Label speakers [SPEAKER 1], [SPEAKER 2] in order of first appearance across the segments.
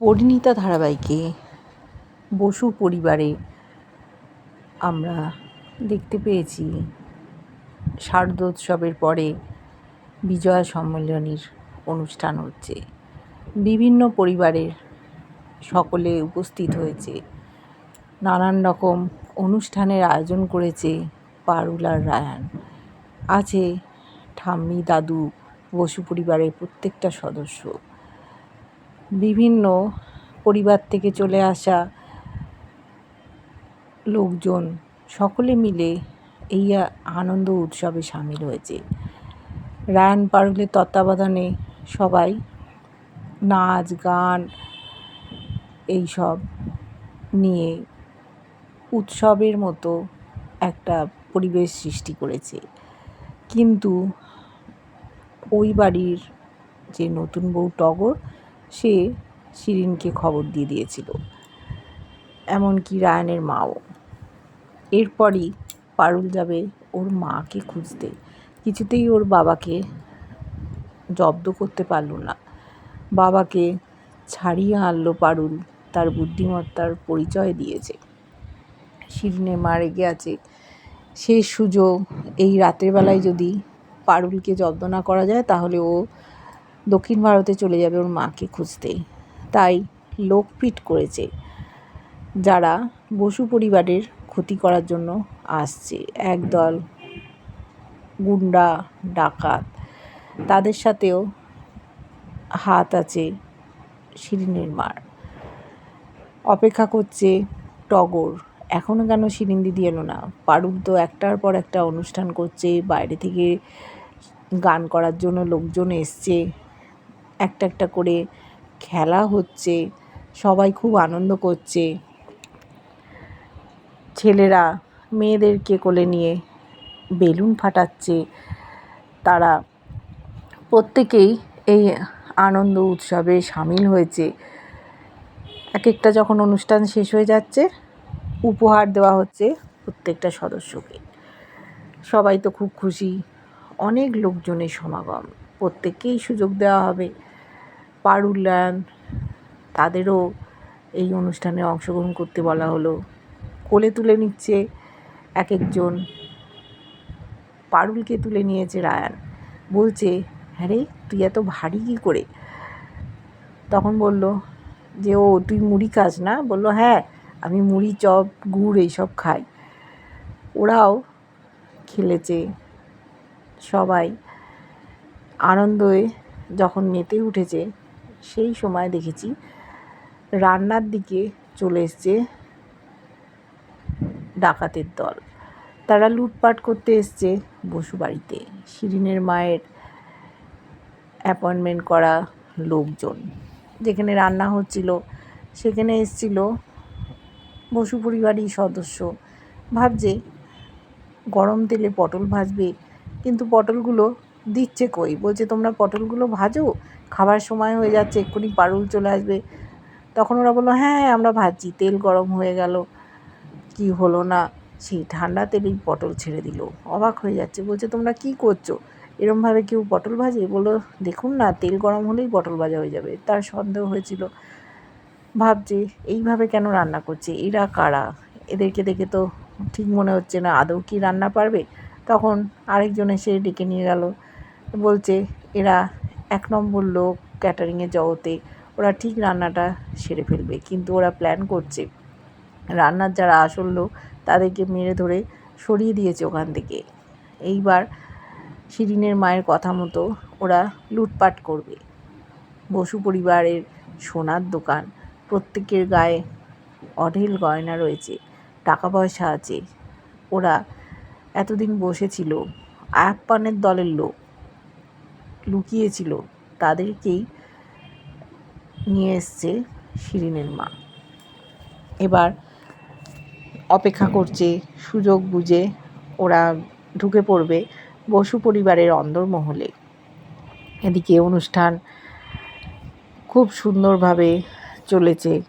[SPEAKER 1] পরিণীতা ধারাবাহিকে বসু পরিবারে আমরা দেখতে পেয়েছি শারদোৎসবের পরে বিজয়া সম্মেলনীর অনুষ্ঠান হচ্ছে। বিভিন্ন পরিবারের সকলে উপস্থিত হয়েছে। নানান রকম অনুষ্ঠানের আয়োজন করেছে পারুলার রায়ান। আছে ঠাম্মি, দাদু, বসু পরিবারের প্রত্যেকটা সদস্য। বিভিন্ন পরিবার থেকে চলে আসা লোকজন সকলে মিলে এই আনন্দ উৎসবে সামিল হয়েছে। রায়ান পারুলের তত্ত্বাবধানে সবাই নাচ, গান এইসব নিয়ে উৎসবের মতো একটা পরিবেশ সৃষ্টি করেছে। কিন্তু ওই বাড়ির যে নতুন বউ টগর সে শিরিনকে খবর দিয়ে দিয়েছিল, এমনকি রায়ানের মাও। এরপরই পারুল যাবে ওর মাকে খুঁজতে। কিছুতেই ওর বাবাকে জব্দ করতে পারল না। বাবাকে ছাড়িয়ে আনলো পারুল, তার বুদ্ধিমত্তার পরিচয় দিয়েছে। শিরিনের মা রেগে আছে শেষ সুযোগ এই রাতের বেলায় যদি পারুলকে জব্দ না করা যায়, তাহলে ও দক্ষিণ ভারতে চলে যাবে ওর মাকে খুঁজতে তাই লোকপিট করেছে, যারা বসু পরিবারের ক্ষতি করার জন্য আসছে। একদল গুন্ডা, ডাকাত, তাদের সাথেও হাত আছে শিরিনের মার। অপেক্ষা করছে টগর। এখনও কেন শিরিন দিদি এলো না? পারুক তো একটার পর একটা অনুষ্ঠান করছে, বাইরে থেকে গান করার জন্য লোকজন এসছে। একটা একটা করে খেলা হচ্ছে, সবাই খুব আনন্দ করছে। ছেলেরা মেয়েদেরকে কোলে নিয়ে বেলুন ফাটাচ্ছে। তারা প্রত্যেকেই এই আনন্দ উৎসবে সামিল হয়েছে। এক একটা যখন অনুষ্ঠান শেষ হয়ে যাচ্ছে, উপহার দেওয়া হচ্ছে প্রত্যেকটা সদস্যকে। সবাই তো খুব খুশি। অনেক লোকজনের সমাগম, প্রত্যেককেই সুযোগ দেওয়া হবে। পারুল্যান তাদেরও এই অনুষ্ঠানে অংশগ্রহণ করতে বলা হলো। কোলে তুলে নিচ্ছে এক একজন পারুলকে তুলে নিয়েছে রায়ান। বলছে হ্যাঁ রে, তুই এত ভারী কী করে? তখন বলল, যে ও, তুই মুড়ি খাস না? বলল হ্যাঁ আমি মুড়ি, চপ, গুড় এইসব খাই। ওরাও খেলেছে সবাই। আনন্দে যখন মেতে উঠেছে সেই সময় দেখেছি রান্নার দিকে চলে এসছে ডাকাতের দল। তারা লুটপাট করতে এসছে বসু বাড়িতে। শিরিনের মায়ের অ্যাপয়েন্টমেন্ট করা লোকজন। যেখানে রান্না হচ্ছিল, সেখানে এসছিল বসু পরিবারই সদস্য। ভাবছে, গরম তেলে পটল ভাজবে, কিন্তু পটলগুলো দিচ্ছে কই? বলছে, তোমরা পটলগুলো ভাজো? খাবার সময় হয়ে যাচ্ছে, এক্ষুনি পারুল চলে আসবে। তখন ওরা বলল হ্যাঁ আমরা ভাজছি, তেল গরম হয়ে গেল। কি হলো না? সেই ঠান্ডা তেলেই পটল ছেড়ে দিল। অবাক হয়ে যাচ্ছে, বলছে, তোমরা কি করছ? এরমভাবে কেউ পটল ভাজে? বলল, দেখুন না, তেল গরম হলেই পটল ভাজা হয়ে যাবে। তার সন্দেহ হয়েছিল। ভাবছে, এইভাবে কেন রান্না করছে? এরা কারা? এদেরকে দেখে তো ঠিক মনে হচ্ছে না। আদৌ কি রান্না পারবে? তখন আরেকজন এসে ডেকে নিয়ে গেল। বলছে, এরা এক নম্বর লোক ক্যাটারিংয়ের জগতে ওরা ঠিক রান্নাটা সেরে ফেলবে, কিন্তু ওরা প্ল্যান করছে। রান্নার যারা আসল লোক, তাদেরকে মেরে ধরে সরিয়ে দিয়েছে ওখান থেকে। এইবার শিরিনের মায়ের কথা মতো ওরা লুটপাট করবে। বসু পরিবারের সোনার দোকান, প্রত্যেকের গায়ে অঢেল গয়না রয়েছে টাকা পয়সা আছে। ওরা এতদিন বসেছিল, আয়াপ্পানের দলের লোক। লুকিয়েছিল, তাদেরকেই নিয়ে এসছে শিরিনের মা। এবার অপেক্ষা করছে, সুযোগ বুঝে ওরা ঢুকে পড়বে বসু পরিবারের অন্দরমহলে। এদিকে অনুষ্ঠান খুব সুন্দরভাবে চলেছে।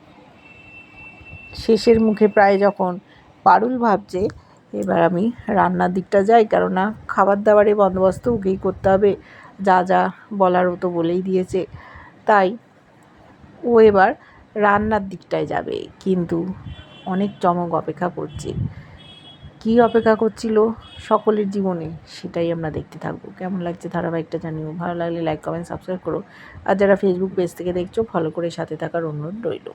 [SPEAKER 1] শেষের মুখে প্রায় যখন পারুল ভাবছে, এবার আমি রান্নার দিকটা যাই, কেননা খাবার দাবারের বন্দোবস্ত ওকেই করতে হবে। যা যা বলার ও তো বলেই দিয়েছে। তাই ও এবার রান্নার দিকটায় যাবে, কিন্তু অনেক চমক অপেক্ষা করছে। কী অপেক্ষা করছিল সকলের জীবনে সেটাই আমরা দেখতে থাকব। কেমন লাগছে ধারাবাহিকটা জানিও। ভালো লাগলে লাইক কমেন্ট সাবস্ক্রাইব করো। আর যারা ফেসবুক পেজ থেকে দেখছ ফলো করে সাথে থাকার অনুরোধ রইল।